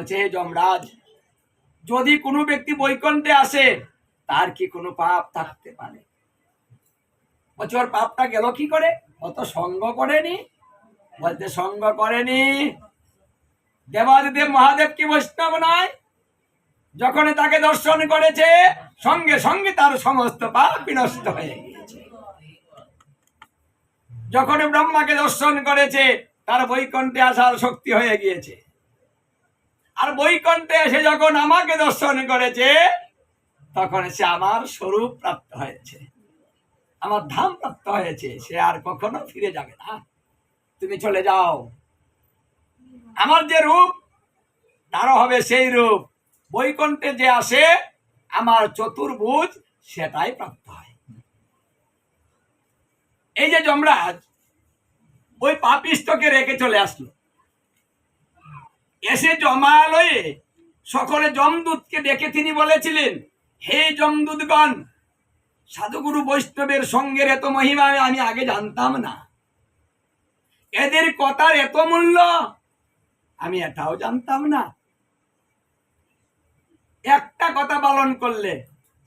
বলছে হে যমরাজ। যদি কোনো ব্যক্তি বৈকুণ্ঠে আসে, তার কি কোনো পাপ থাকতে পারে? বলছে ওর পাপটা গেল কি করে? অত সঙ্গ করেনি। বলতে সঙ্গ করেনি। দেবাদিদেব মহাদেব কি বৈষ্ণব নয়? যখন তাকে দর্শন করেছে, সঙ্গে সঙ্গে তার সমস্ত পাপ বিনষ্ট হয়ে গিয়েছে। যখন ব্রহ্মাকে দর্শন করেছে, তার বৈকুণ্ঠে আসার শক্তি হয়ে গিয়েছে। আর বৈকুণ্ঠে এসে যখন আমাকে দর্শন করেছে, তখন সে আমার স্বরূপ প্রাপ্ত হয়েছে। আমার ধাম প্রাপ্ত হয়েছে। সে আর কখনো ফিরে যাবে না। তুমি চলে যাও। আমার যে রূপ, তারও হবে সেই রূপ। বৈকুণ্ঠে যে আসে, আমার চতুর্ভুজ সেটাই প্রাপ্ত হয়। এই যে যমরাজ, ওই পাপিষ্টকে রেখে চলে আসলো। এসে জমালয়ে সকলে জমদূতকে ডেকে তিনি বলেছিলেন, হে জমদূতগণ সাধুগুরু বৈষ্ণবের সঙ্গের এত মহিমা আমি আগে জানতাম না। এদের কথার এত মূল্য আমি এটাও জানতাম না। একটা কথা পালন করলে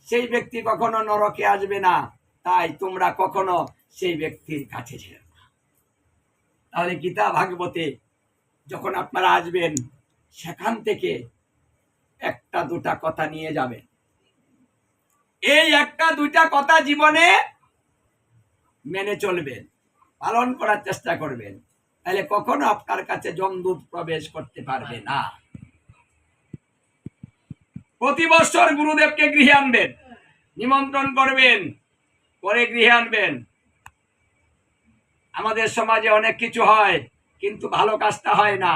সেই ব্যক্তি কখনো নরকে আসবে না, তাই তোমরা কখনো সেই ব্যক্তির কাছে ছিল না। তাহলে গীতা ভাগবতে যখন আপনারা আসবেন, সেখান থেকে একটা দুটা কথা নিয়ে যাবেন। এই একটা দুইটা কথা জীবনে মেনে চলবেন, পালন করার চেষ্টা করবেন। তাহলে কখনো আপনার কাছে জমদূত প্রবেশ করতে পারবে না। প্রতি বছর গুরুদেবকে গৃহে আনবেন, নিমন্ত্রণ করবেন, পরে গৃহে আনবেন। আমাদের সমাজে অনেক কিছু হয় কিন্তু ভালো কাজটা হয় না।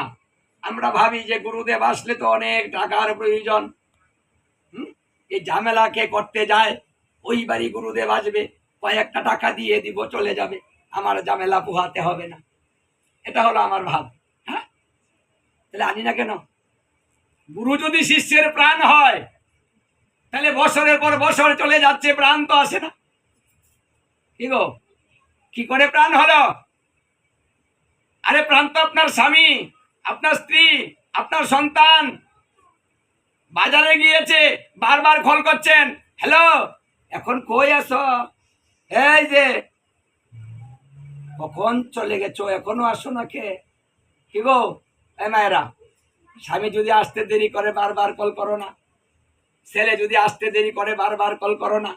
আমরা ভাবি যে গুরুদেব আসলে তো অনেক টাকার প্রয়োজন? এই ঝামেলাকে করতে যায়, ওই বাড়ি গুরুদেব আসবে, কয়েকটা টাকা দিয়ে দিব, চলে যাবে। আমার ঝামেলা পোহাতে হবে না। এটা হলো আমার ভাব হ্যাঁ? তাহলে আনি না কেন? গুরু যদি শিষ্যের প্রাণ হয়, তাহলে বছরের পর বছর চলে যাচ্ছে, প্রাণ তো আসে না। কি গো? কি করে প্রাণ হলো? আরে প্রান্ত আপনার স্বামী, আপনার স্ত্রী, আপনার সন্তান। বাজারে গিয়েছে, বারবার কল করছেন। হ্যালো, এখন কই আছো? এই যে, কখন চলে গেছো? এখনও আসো না কে কি গো মায়েরা, স্বামী যদি আসতে দেরি করে, বারবার কল করো না। ছেলে যদি আসতে দেরি করে, বারবার কল করো না।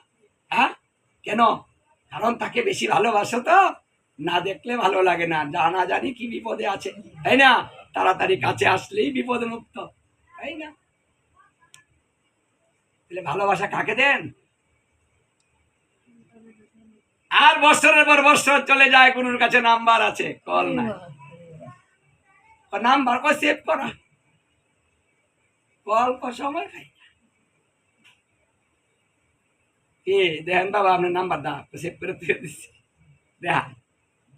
হ্যাঁ? কেন? কারণ তাকে বেশি ভালোবাসো তো। না দেখলে ভালো লাগে না। জানা জানি কি বিপদে আছে। তাই না? তাড়াতাড়ি কাছে আসলেই বিপদ মুক্ত তাই না? তাহলে ভালোবাসা কাকে দেন? আর বছরের পর বছর চলে যায়, গুরুর কাছে নাম্বার আছে। কল নাই। নাম্বার কো সেভ করা। কল কো, সময় খাই। দেখেন বাবা, আপনার নাম্বার দা সেভ করে তুই দিচ্ছি। দেখা।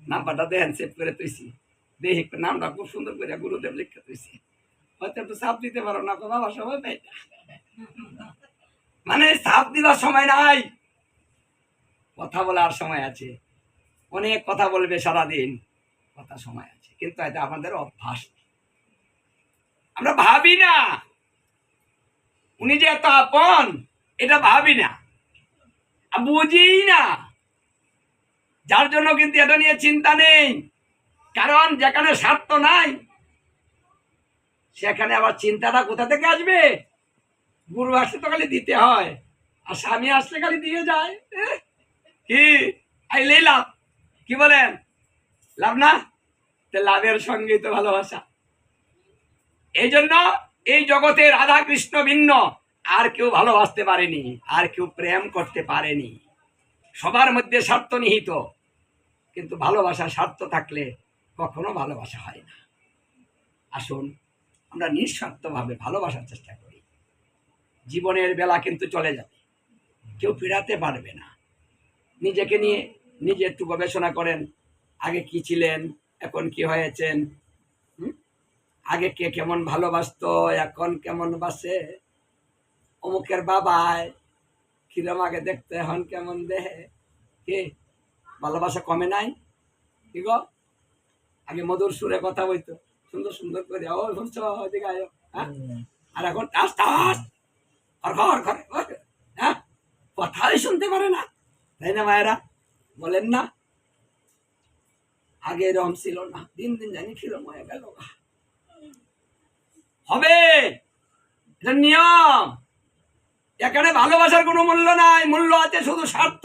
নাম্বারটা দেখেন সেভ করে তুইছি দেখি নামটা খুব সুন্দর করে গুরুদেব লিখে তুইছি হয়তো একটু চাপ দিতে পারো না তো বাবা সময় পাই। মানে চাপ দিবার সময় নাই। কথা বলার সময় আছে। অনেক কথা বলবে সারাদিন। কথা সময় আছে। কিন্তু এটা আমাদের অভ্যাস। আমরা ভাবি না। উনি যে এত আপন, এটা ভাবি না। বুঝি না। যার জন্য কিন্তু এটা নিয়ে চিন্তা নেই। কারণ যেখানে স্বার্থ নাই, সেখানে আবার চিন্তাটা কোথা থেকে আসবে? গুরু আসলে তো খালি দিতে হয়, আর স্বামী আসলে খালি দিয়ে যায় কি? আইলেই লাভ। কি বলেন? লাভ না? তো লাভের সঙ্গেই তো ভালোবাসা। এই জন্য এই জগতে রাধা কৃষ্ণ ভিন্ন। আর কেউ ভালোবাসতে পারেনি, আর কেউ প্রেম করতে পারেনি। সবার মধ্যে স্বার্থ নিহিত। কিন্তু ভালোবাসা স্বার্থ থাকলে কখনো ভালোবাসা হয় না। আসুন, আমরা নিঃস্বার্থভাবে ভালোবাসার চেষ্টা করি। জীবনের বেলা কিন্তু চলে যাবে। কেউ ফেরাতে পারবে না। নিজেকে নিয়ে নিজে একটু গবেষণা করেন, আগে কি ছিলেন, এখন কি হয়েছেন আগে কে কেমন ভালোবাসতো, এখন কেমন বাসে, অমুকের বাবায় কিরম আগে দেখতে হন কেমন দেহে? কি? ভালোবাসা কমে নাই? কি গো? আগে মধুর সুরে কথা বলতো। সুন্দর সুন্দর করে। ও শুনছ? ওদিকে আয়ো। হ্যাঁ? আর এখন টাস টাস। আর ঘর ঘরে হ্যাঁ? কথাই শুনতে পারে না। তাই না মায়েরা? বলেন না। আগে এরকম ছিল না। দিন দিন জানি কিরম হয়ে গেল হবে! এটা নিয়ম! এখানে ভালোবাসার কোনো মূল্য নাই, মূল্য আছে শুধু স্বার্থ।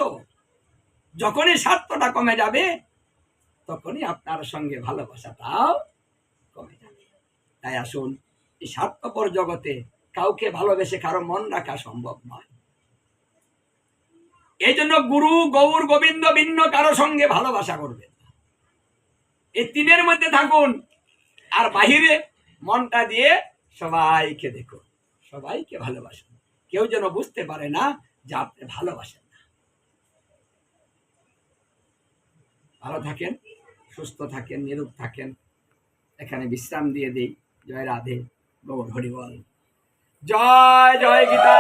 যখনই স্বার্থটা কমে যাবে, তখনই আপনার সঙ্গে ভালোবাসাটাও কমে যাবে। তাই আসুন, এই স্বার্থপর জগতে কাউকে ভালোবেসে কারও মন রাখা সম্ভব নয়। এই জন্য গুরু, গৌর, গোবিন্দ, ভিন্ন কারও সঙ্গে ভালোবাসা করবেন এই তিনের মধ্যে থাকুন, আর বাহিরে মনটা দিয়ে সবাইকে দেখুন, সবাইকে ভালোবাসুন। কেউ যেন বুঝতে পারে না যে আপনি ভালোবাসেন না। ভালো থাকেন, সুস্থ থাকেন নিরূপ থাকেন। এখানে বিশ্রাম দিয়ে দিই। জয় রাধে গৌর হরিবল জয় জয় গীতা।